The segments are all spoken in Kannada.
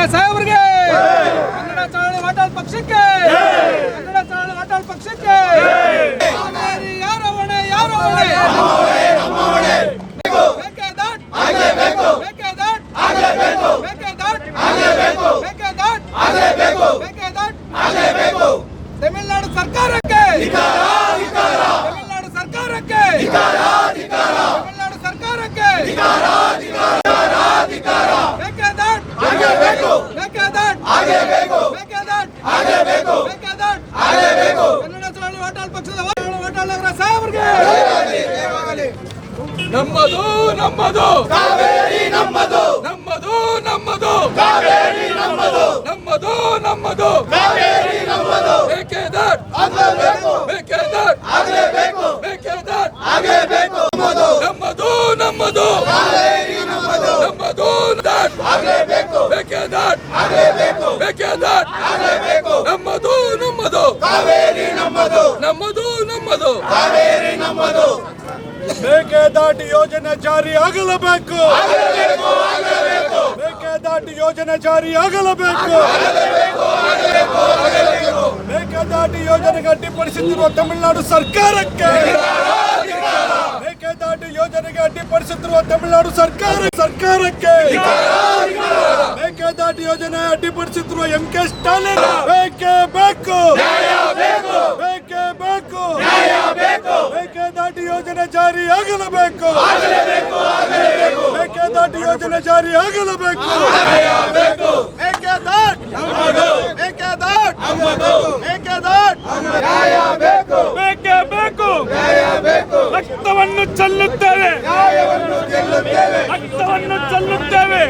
ಗೋಪಾಲನಗರ ಸಾಹೇಬ್ರಿಗೆ! ಕನ್ನಡ ಚಳವಳಿ ವಾಟಾಳ್ ಪಕ್ಷಕ್ಕೆ! ಕನ್ನಡ ಚಳವಳಿ ವಾಟಾಳ್ ಪಕ್ಷಕ್ಕೆ! ಯಾರ ಹೊಣೆ ಯಾರ ಹೊಣೆ ಬೇಕೇ ದಾಟ್ ಬೇಕೇ ದಾಟ್ ಬೇಕೇ ದಾಟ್ ಬೇಕೇ ದಾಟ್ ಬೇಕೇ ದಾಟ್ ತಮಿಳುನಾಡು ಸರ್ಕಾರಕ್ಕೆ ತಮಿಳುನಾಡು ಸರ್ಕಾರಕ್ಕೆ ತಮಿಳುನಾಡು ಸರ್ಕಾರಕ್ಕೆ ಬೇಕೇ ದಾಟ್ ಬೇಕೇ ದಾಟ್ ಬೇಕೇ ದಾಟ್ ಬೇಕೇ ದಾಟ್ ಕನ್ನಡ ಚಳವಳಿ ವಾಟಾಳ್ ಪಕ್ಷದ ವಾಟಾಳ್ ನಗರ ಸಾಹೇಬ್ರಿಗೆ. ನಮ್ಮದು ನಮ್ಮದು. ಕಾವೇರಿ ನಮ್ಮದು. ನಮ್ಮದು ನಮ್ಮದು. ಕಾವೇರಿ ನಮ್ಮದು. ನಮ್ಮದು ನಮ್ಮದು. ಕಾವೇರಿ ನಮ್ಮದು. ಬೇಕೇ ದಾಟ್. ಆಗಲೇಬೇಕು. ಬೇಕೇ ದಟ್. ಆಗಲೇಬೇಕು. ಬೇಕೇ ದಾಟ್. ಆಗಲೇಬೇಕು. ನಮ್ಮದು. ನಮ್ಮದು ನಮ್ಮದು. ಕಾವೇರಿ ನಮ್ಮದು. ನಮ್ಮದು ದಾಟ್. ಆಗಲೇಬೇಕು. ಬೇಕೇ ದಾಟ್. ಆಗಲೇಬೇಕು. ಬೇಕೇ ದಾಟ್. ಆಗಲೇಬೇಕು. ನಮ್ಮದು ನಮ್ಮದು. ಕಾವೇರಿ ನಮ್ಮದು. ನಮ್ಮದು ನಮ್ಮದು. ಕಾವೇರಿ ನಮ್ಮದು. ಮೇಕೆದಾಟು ಯೋಜನೆ ಜಾರಿ ಆಗಲೇಬೇಕು. ಆಗಲೇಬೇಕು ಆಗಲೇಬೇಕು. ಮೇಕೆದಾಟು ಯೋಜನೆ ಜಾರಿ ಆಗಲೇಬೇಕು. ಮೇಕೆದಾಟು ಯೋಜನೆಗೆ ಅಡ್ಡಿಪಡಿಸುತ್ತಿರುವ ತಮಿಳುನಾಡು ಸರ್ಕಾರಕ್ಕೆ. ಮೇಕೆದಾಟು ಯೋಜನೆಗೆ ಅಡ್ಡಿಪಡಿಸುತ್ತಿರುವ ತಮಿಳುನಾಡು ಸರ್ಕಾರ ಸರ್ಕಾರಕ್ಕೆ. ಮೇಕೆದಾಟು ಯೋಜನೆ ಅಡ್ಡಿಪಡಿಸುತ್ತಿರುವ ಎಂ ಕೆ ಸ್ಟಾಲಿನ್ ಬೇಕೇ? ಬೇಕು. ಬೇಕೇ? ಬೇಕು. ಯೋಜನೆ ಜಾರಿ ಆಗಲೇಬೇಕು? ಮೇಕೆದಾಟು ಯೋಜನೆ ಜಾರಿ ಆಗಲೇಬೇಕು? ಬೇಕೇ. ಬೇಕು. ರಕ್ತವನ್ನು ಚೆಲ್ಲುತ್ತೇವೆ. ರಕ್ತವನ್ನು ಚೆಲ್ಲುತ್ತೇವೆ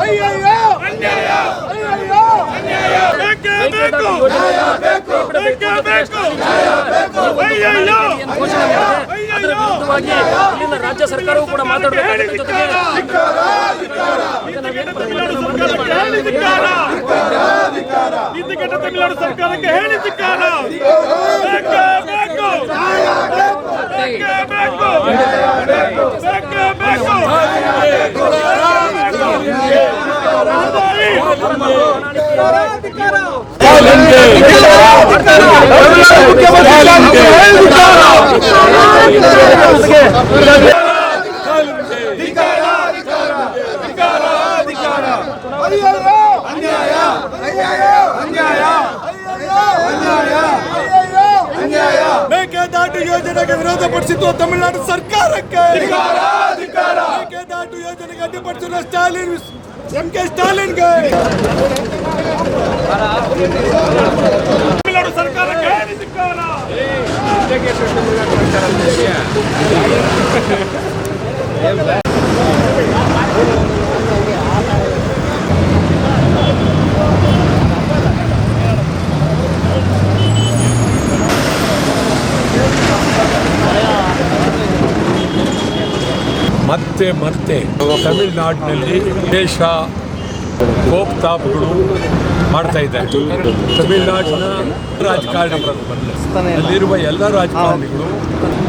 ಅಯ್ಯಯ್ಯೋ ಅಯ್ಯಯ್ಯೋ ಬೇಕೇ ಬೇಕು ಬೇಕೇ ಬೇಕು ಅಯ್ಯಯ್ಯೋ ಅದರ ಇಲ್ಲಿನ ರಾಜ್ಯ ಸರ್ಕಾರವು ಕೂಡ ಮಾತಾಡಬೇಕಾಗಿದೆ ಜೊತೆಗೆ ಸರ್ಕಾರಕ್ಕೆ ಹೇಳಿ ಮೇಕೆದಾಟು ಯೋಜನೆಗೆ ವಿರೋಧ ಪಡಿಸಿದ್ದು ತಮಿಳುನಾಡು ಸರ್ಕಾರಕ್ಕೆ. ಮೇಕೆದಾಟು ಯೋಜನೆಗೆ ಅಡ್ಡಿಪಡಿಸಿರುವ ಸ್ಟಾಲಿನ್ ಎಂ ಕೆ ಸ್ಟಾಲಿನ್ಗೆ. ತಮಿಳುನಾಡು ಸರ್ಕಾರಕ್ಕೆ ಧಿಕ್ಕಾರ. ಮತ್ತೆ ಮತ್ತೆ ತಮಿಳುನಾಡಿನಲ್ಲಿ ದೇಶ ಕೋಪ್ತಾಪ್ಗಳು ಮಾಡ್ತಾ ಇದ್ದಾರೆ. ತಮಿಳುನಾಡಿನ ರಾಜಕಾರಣಿಗಳು. ಅಲ್ಲಿರುವ ಎಲ್ಲ ರಾಜಕಾರಣಿಗಳು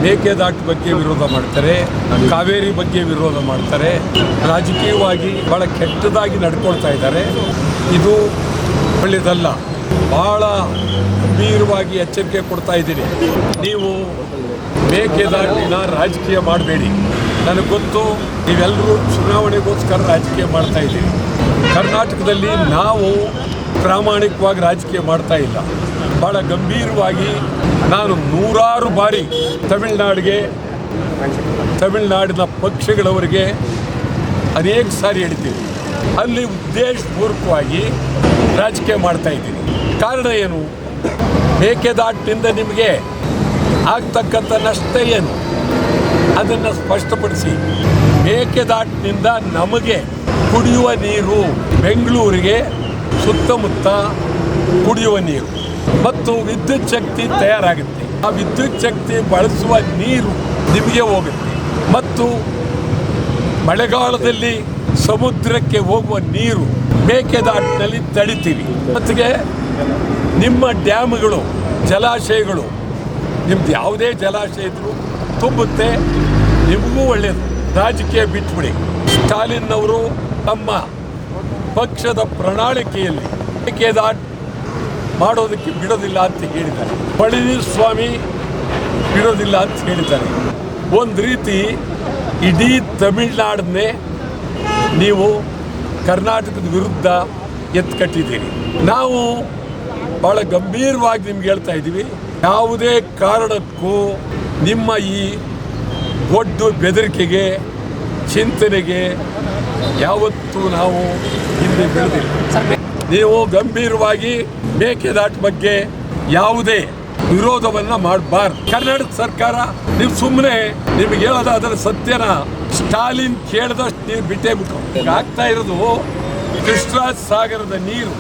ಮೇಕೆದಾಟು ಬಗ್ಗೆ ವಿರೋಧ ಮಾಡ್ತಾರೆ, ಕಾವೇರಿ ಬಗ್ಗೆ ವಿರೋಧ ಮಾಡ್ತಾರೆ, ರಾಜಕೀಯವಾಗಿ ಬಹಳ ಕೆಟ್ಟದಾಗಿ ನಡ್ಕೊಳ್ತಾ ಇದ್ದಾರೆ. ಇದು ಒಳ್ಳೆಯದಲ್ಲ ಬಹಳ ಗಂಭೀರವಾಗಿ ಎಚ್ಚರಿಕೆ ಕೊಡ್ತಾ ಇದ್ದೀನಿ. ನೀವು ಮೇಕೆದಾಟಿನ ರಾಜಕೀಯ ಮಾಡಬೇಡಿ. ನನಗೆ ಗೊತ್ತು ನೀವೆಲ್ಲರೂ ಚುನಾವಣೆಗೋಸ್ಕರ ರಾಜಕೀಯ ಮಾಡ್ತಾ ಇದ್ದೀವಿ ಕರ್ನಾಟಕದಲ್ಲಿ ನಾವು ಪ್ರಾಮಾಣಿಕವಾಗಿ ರಾಜಕೀಯ ಮಾಡ್ತಾ ಇಲ್ಲ. ಭಾಳ ಗಂಭೀರವಾಗಿ ನಾನು ನೂರಾರು ಬಾರಿ ತಮಿಳುನಾಡಿಗೆ, ತಮಿಳ್ನಾಡಿನ ಪಕ್ಷಗಳವರಿಗೆ ಅನೇಕ ಸಾರಿ ಹೇಳ್ತೀನಿ ಅಲ್ಲಿ ಉದ್ದೇಶಪೂರ್ವಕವಾಗಿ ರಾಜಕೀಯ ಮಾಡ್ತಾ ಇದ್ದೀನಿ. ಕಾರಣ ಏನು? ಮೇಕೆದಾಟಿನಿಂದ ನಿಮಗೆ ಆಗ್ತಕ್ಕಂಥ ನಷ್ಟ ಏನು? ಅದನ್ನು ಸ್ಪಷ್ಟಪಡಿಸಿ. ಮೇಕೆದಾಟಿನಿಂದ ನಮಗೆ ಕುಡಿಯುವ ನೀರು ಬೆಂಗಳೂರಿಗೆ ಸುತ್ತಮುತ್ತ ಕುಡಿಯುವ ನೀರು ಮತ್ತು ವಿದ್ಯುತ್ ಶಕ್ತಿ ತಯಾರಾಗುತ್ತೆ. ಆ ವಿದ್ಯುತ್ ಶಕ್ತಿ ಬಳಸುವ ನೀರು ನಿಮಗೆ ಹೋಗುತ್ತೆ. ಮತ್ತು ಮಳೆಗಾಲದಲ್ಲಿ ಸಮುದ್ರಕ್ಕೆ ಹೋಗುವ ನೀರು ಮೇಕೆದಾಟಿನಲ್ಲಿ ತಡಿತೀವಿ. ಮತ್ತಿಗೆ ನಿಮ್ಮ ಡ್ಯಾಮ್ಗಳು, ಜಲಾಶಯಗಳು ನಿಮ್ದು ಯಾವುದೇ ಜಲಾಶಯ ಇದ್ರೂ ತುಂಬುತ್ತೆ, ನಿಮಗೂ ಒಳ್ಳೆಯದು ರಾಜಕೀಯ ಬಿಟ್ಬಿಡಿ. ಸ್ಟಾಲಿನ್ ಅವರು ತಮ್ಮ ಪಕ್ಷದ ಪ್ರಣಾಳಿಕೆಯಲ್ಲಿ ಮೇಕೆದಾಟು ಮಾಡೋದಕ್ಕೆ ಬಿಡೋದಿಲ್ಲ ಅಂತ ಹೇಳಿದ್ದಾರೆ. ಪಳನಿಸ್ವಾಮಿ ಬಿಡೋದಿಲ್ಲ ಅಂತ ಹೇಳಿದ್ದಾರೆ. ಒಂದು ರೀತಿ ಇಡೀ ತಮಿಳ್ನಾಡನ್ನೇ ನೀವು ಕರ್ನಾಟಕದ ವಿರುದ್ಧ ಎತ್ಕಟ್ಟಿದ್ದೀರಿ ನಾವು ಭಾಳ ಗಂಭೀರವಾಗಿ ನಿಮ್ಗೆ ಹೇಳ್ತಾ ಇದ್ದೀವಿ. ಯಾವುದೇ ಕಾರಣಕ್ಕೂ ನಿಮ್ಮ ಈ ಒಡ್ಡು ಬೆದರಿಕೆಗೆ, ಚಿಂತನೆಗೆ ಯಾವತ್ತೂ ನಾವು ಹಿಂದೆ ಬೆಳೆದಿಲ್ಲ ನೀವು ಗಂಭೀರವಾಗಿ ಮೇಕೆದಾಟ್ ಬಗ್ಗೆ ಯಾವುದೇ ವಿರೋಧವನ್ನ ಮಾಡಬಾರ್ದು. ಕರ್ನಾಟಕ ಸರ್ಕಾರ, ನೀವು ಸುಮ್ಮನೆ ನಿಮ್ಗೆ ಹೇಳೋದಾದ್ರೆ ಸತ್ಯನ ಸ್ಟಾಲಿನ್ ಕೇಳಿದಷ್ಟು ನೀರು ಬಿಟ್ಟೇ ಬಿಟ್ಟು ಆಗ್ತಾ ಇರೋದು ಕೃಷ್ಣರಾಜ ಸಾಗರದ ನೀರು.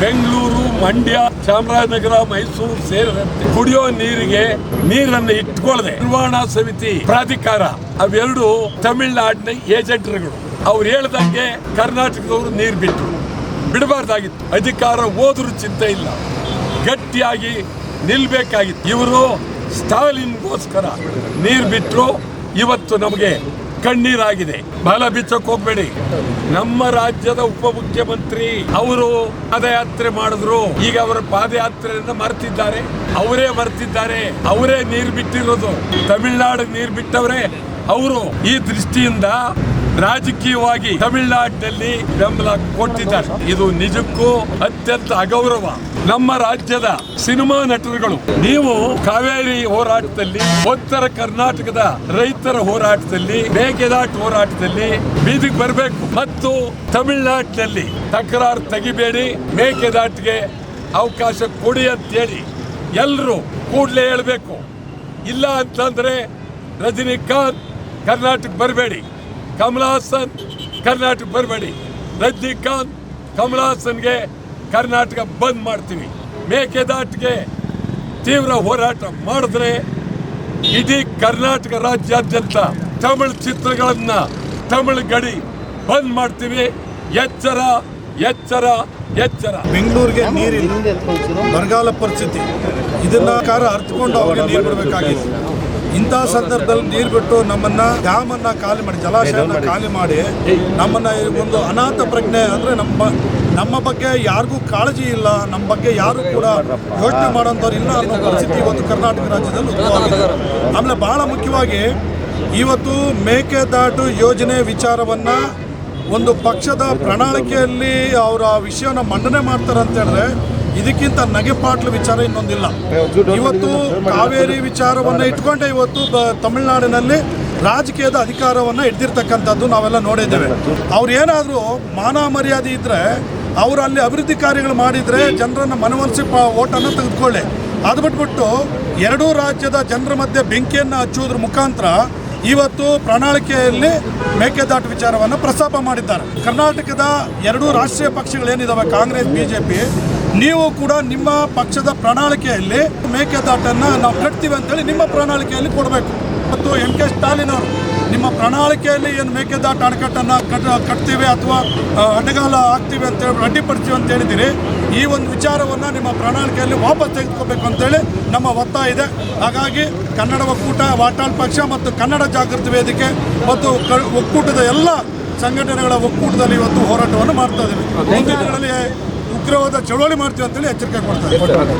ಬೆಂಗಳೂರು, ಮಂಡ್ಯ, ಚಾಮರಾಜನಗರ, ಮೈಸೂರು ಸೇರಿದಂತೆ ಕುಡಿಯೋ ನೀರಿಗೆ ನೀರನ್ನು ಇಟ್ಕೊಳ್ಳದೆ ನಿರ್ವಹಣಾ ಸಮಿತಿ ಪ್ರಾಧಿಕಾರ, ಅವೆರಡು ತಮಿಳುನಾಡಿನ ಏಜೆಂಟ್ರುಗಳು. ಅವ್ರು ಹೇಳ್ದಂಗೆ ಕರ್ನಾಟಕದವರು ನೀರು ಬಿಟ್ಟರು ಬಿಡಬಾರ್ದಾಗಿತ್ತು. ಅಧಿಕಾರ ಹೋದ್ರೂ ಚಿಂತೆ ಇಲ್ಲ. ಗಟ್ಟಿಯಾಗಿ ನಿಲ್ಬೇಕಾಗಿತ್ತು. ಇವರು ಸ್ಟಾಲಿನ್ಗೋಸ್ಕರ ನೀರು ಬಿಟ್ಟರು ಇವತ್ತು ನಮಗೆ ಕಣ್ಣೀರಾಗಿದೆ. ಬಲ ಬಿಚ್ಚಕ್ ಹೋಗ್ಬೇಡಿ. ನಮ್ಮ ರಾಜ್ಯದ ಉಪಮುಖ್ಯಮಂತ್ರಿ ಅವರು ಪಾದಯಾತ್ರೆ ಮಾಡಿದ್ರು. ಈಗ ಅವರ ಪಾದಯಾತ್ರೆಯನ್ನ ಮರ್ತಿದ್ದಾರೆ. ಅವರೇ ಮರ್ತಿದ್ದಾರೆ. ಅವರೇ ನೀರು ಬಿಟ್ಟಿರೋದು. ತಮಿಳ್ನಾಡು ನೀರು ಬಿಟ್ಟವರೇ. ಅವರು ಈ ದೃಷ್ಟಿಯಿಂದ ರಾಜಕೀಯವಾಗಿ ತಮಿಳ್ನಾಡಿನಲ್ಲಿ ಬೆಂಬಲ ಕೊಟ್ಟಿದ್ದಾರೆ. ಇದು ನಿಜಕ್ಕೂ ಅತ್ಯಂತ ಅಗೌರವ. ನಮ್ಮ ರಾಜ್ಯದ ಸಿನಿಮಾ ನಟರುಗಳು. ನೀವು ಕಾವೇರಿ ಹೋರಾಟದಲ್ಲಿ, ಉತ್ತರ ಕರ್ನಾಟಕದ ರೈತರ ಹೋರಾಟದಲ್ಲಿ, ಮೇಕೆದಾಟು ಹೋರಾಟದಲ್ಲಿ ಬೀದಿಗೆ ಬರಬೇಕು. ಮತ್ತು ತಮಿಳುನಾಡಿನಲ್ಲಿ ತಕರಾರು ತೆಗಿಬೇಡಿ, ಮೇಕೆದಾಟಿಗೆ ಅವಕಾಶ ಕೊಡಿ ಅಂತೇಳಿ ಎಲ್ಲರೂ ಕೂಡಲೇ ಹೇಳಬೇಕು. ಇಲ್ಲ ಅಂತಂದ್ರೆ ರಜನಿಕಾಂತ್ ಕರ್ನಾಟಕ ಬರಬೇಡಿ ಕಮಲ್ ಹಾಸನ್ ಕರ್ನಾಟಕ ಬರಬೇಡಿ. ರಜನಿಕಾಂತ್ ಕಮಲ್ ಹಾಸನ್ಗೆ ಕರ್ನಾಟಕ ಬಂದ್ ಮಾಡ್ತೀವಿ. ಮೇಕೆದಾಟಿಗೆ ತೀವ್ರ ಹೋರಾಟ ಮಾಡಿದ್ರೆ ಇಡೀ ಕರ್ನಾಟಕ ರಾಜ್ಯಾದ್ಯಂತ ತಮಿಳು ಚಿತ್ರಗಳನ್ನ ತಮಿಳು ಗಡಿ ಬಂದ್ ಮಾಡ್ತೀವಿ. ಎಚ್ಚರ ಎಚ್ಚರ ಎಚ್ಚರ. ಬೆಂಗಳೂರಿಗೆ ನೀರಿಲ್ಲ ಬರಗಾಲ ಪರಿಸ್ಥಿತಿ. ಇದನ್ನ ಕಾರ ಅರ್ಥಕೊಂಡು ಅವ್ರಿಗೆ ನೀರು ಬಿಡಬೇಕಾಗಿತ್ತು. ಇಂಥ ಸಂದರ್ಭದಲ್ಲಿ ನೀರು ಬಿಟ್ಟು ನಮ್ಮನ್ನ ಡ್ಯಾಮ್ ಅನ್ನ ಖಾಲಿ ಮಾಡಿ ಜಲಾಶಯನ ಖಾಲಿ ಮಾಡಿ ನಮ್ಮನ್ನ ಒಂದು ಅನಾಥ ಪ್ರಜ್ಞೆ ಅಂದ್ರೆ ನಮ್ಮ ನಮ್ಮ ಬಗ್ಗೆ ಯಾರಿಗೂ ಕಾಳಜಿ ಇಲ್ಲ, ನಮ್ಮ ಬಗ್ಗೆ ಯಾರು ಕೂಡ ಯೋಚನೆ ಮಾಡೋಂಥವ್ರು ಇಲ್ಲ ಅನ್ನೋ ಪರಿಸ್ಥಿತಿ ಇವತ್ತು ಕರ್ನಾಟಕ ರಾಜ್ಯದಲ್ಲಿ ಉದ್ಭವವಾಗಿದೆ ಆಮೇಲೆ ಬಹಳ ಮುಖ್ಯವಾಗಿ ಇವತ್ತು ಮೇಕೆದಾಟು ಯೋಜನೆ ವಿಚಾರವನ್ನು ಒಂದು ಪಕ್ಷದ ಪ್ರಣಾಳಿಕೆಯಲ್ಲಿ ಅವರ ವಿಷಯನ ಮಂಡನೆ ಮಾಡ್ತಾರೆ ಅಂತ ಹೇಳಿದ್ರೆ ಇದಕ್ಕಿಂತ ನಗೆಪಾಟ್ಲು ವಿಚಾರ ಇನ್ನೊಂದಿಲ್ಲ. ಇವತ್ತು ಕಾವೇರಿ ವಿಚಾರವನ್ನು ಇಟ್ಕೊಂಡೆ ಇವತ್ತು ತಮಿಳುನಾಡಿನಲ್ಲಿ ರಾಜಕೀಯದ ಅಧಿಕಾರವನ್ನು ಹಿಡ್ದಿರ್ತಕ್ಕಂಥದ್ದು ನಾವೆಲ್ಲ ನೋಡಿದ್ದೇವೆ. ಅವ್ರು ಏನಾದರೂ ಮಾನ ಮರ್ಯಾದೆ ಇದ್ರೆ ಅವರು ಅಲ್ಲಿ ಅಭಿವೃದ್ಧಿ ಕಾರ್ಯಗಳು ಮಾಡಿದರೆ ಜನರನ್ನು ಮನವೊಲಿಸಿ ಪ ಓಟನ್ನು ತೆಗೆದುಕೊಳ್ಳಿ. ಅದು ಬಿಟ್ಬಿಟ್ಟು ಎರಡೂ ರಾಜ್ಯದ ಜನರ ಮಧ್ಯೆ ಬೆಂಕಿಯನ್ನು ಹಚ್ಚುವುದ್ರ ಮುಖಾಂತರ ಇವತ್ತು ಪ್ರಣಾಳಿಕೆಯಲ್ಲಿ ಮೇಕೆದಾಟು ವಿಚಾರವನ್ನು ಪ್ರಸ್ತಾಪ ಮಾಡಿದ್ದಾರೆ. ಕರ್ನಾಟಕದ ಎರಡೂ ರಾಷ್ಟ್ರೀಯ ಪಕ್ಷಗಳೇನಿದಾವೆ ಕಾಂಗ್ರೆಸ್ ಬಿ ಜೆ ಪಿ ನೀವು ಕೂಡ ನಿಮ್ಮ ಪಕ್ಷದ ಪ್ರಣಾಳಿಕೆಯಲ್ಲಿ ಮೇಕೆದಾಟನ್ನು ನಾವು ಕಟ್ತೀವಿ ಅಂತೇಳಿ ನಿಮ್ಮ ಪ್ರಣಾಳಿಕೆಯಲ್ಲಿ ಕೊಡಬೇಕು. ಮತ್ತು ಎಂ ಕೆ ಸ್ಟಾಲಿನ್ ಅವರು. ನಿಮ್ಮ ಪ್ರಣಾಳಿಕೆಯಲ್ಲಿ ಏನು ಮೇಕೆದಾಟು ಅಣೆಕಟ್ಟನ್ನು ಕಟ್ ಕಟ್ತೀವಿ ಅಥವಾ ಅಡ್ಡಗಾಲ ಹಾಕ್ತೀವಿ ಅಂತೇಳಿ ಅಡ್ಡಿಪಡಿಸ್ತೀವಿ ಅಂತ ಹೇಳಿದ್ದೀರಿ. ಈ ಒಂದು ವಿಚಾರವನ್ನು ನಿಮ್ಮ ಪ್ರಣಾಳಿಕೆಯಲ್ಲಿ ವಾಪಸ್ ತೆಗೆದುಕೋಬೇಕು ಅಂತೇಳಿ ನಮ್ಮ ಒತ್ತಾಯ ಇದೆ. ಹಾಗಾಗಿ ಕನ್ನಡ ಒಕ್ಕೂಟ ವಾಟಾಳ್ ಪಕ್ಷ ಮತ್ತು ಕನ್ನಡ ಜಾಗೃತಿ ವೇದಿಕೆ ಮತ್ತು ಒಕ್ಕೂಟದ ಎಲ್ಲ ಸಂಘಟನೆಗಳ ಒಕ್ಕೂಟದಲ್ಲಿ ಇವತ್ತು ಹೋರಾಟವನ್ನು ಮಾಡ್ತಾ ಇದ್ದೀವಿ. ಮುಂದಿನ ದಿನಗಳಲ್ಲಿ ಉಗ್ರವಾದ ಚಳವಳಿ ಮಾಡ್ತೀವಿ ಅಂತೇಳಿ ಎಚ್ಚರಿಕೆ ಕೊಡ್ತಾ ಇದ್ದೀವಿ.